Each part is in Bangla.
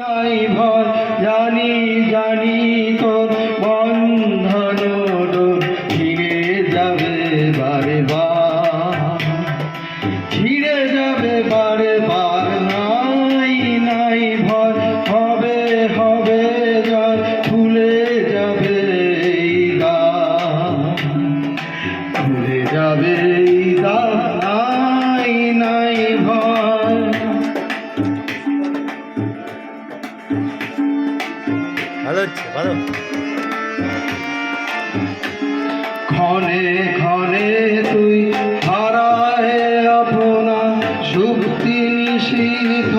ভয় জানি জানি তোর বন্ধন ছিঁড়ে যাবে বারে ছিঁড়ে যাবে বারে বার নাই নাই হবে হবে জয় খুলে যাবে খুলে যাবে হচ্ছে ভালো ক্ষণে ক্ষণে তুই হারায় আপনা সুক্তি নিষিদ্ধ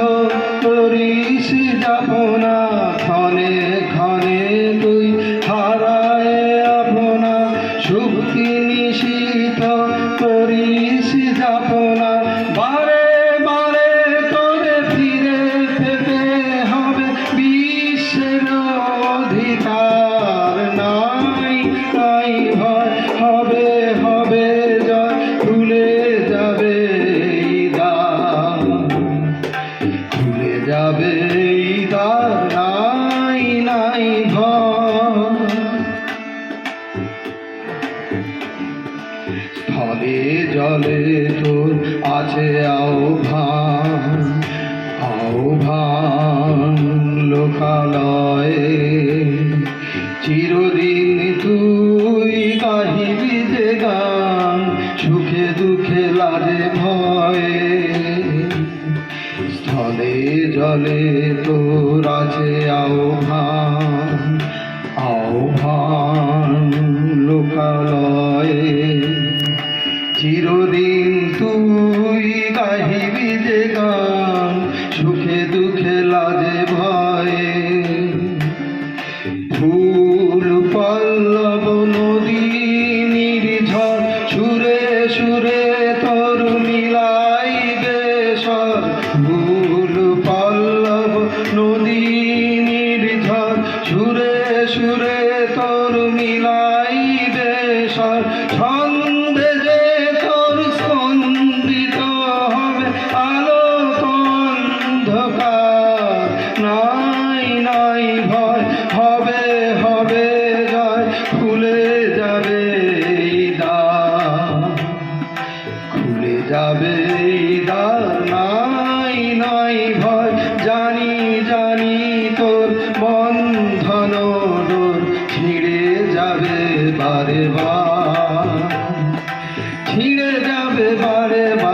করিস যাপনা। ক্ষণে যাবে এই নাই নাই ভয় জলে তোর আছে আহ্বান আহ্বান লোকালয়ে। চিরদিন তুই গাহিবি যে গান, সুখে দুঃখে লাজে ভয়ে। স্থলে জলে তোর আছে আহ্বান আহ্বান লোকালয়ে। চিরদিন তুই গাহিবি যে গান, সুখে দুঃখে লাজে ভয়ে। সুরে তোর মিলাইবে স্বর ছন্দে যে তোর স্পন্দিত হবে আলো অন্ধকার। নাই নাই ভয়, হবে হবে জয়, খুলে যাবে দ্বার। খুলে যাবে এই বারে বার ছিঁড়ে যাবে বারে বার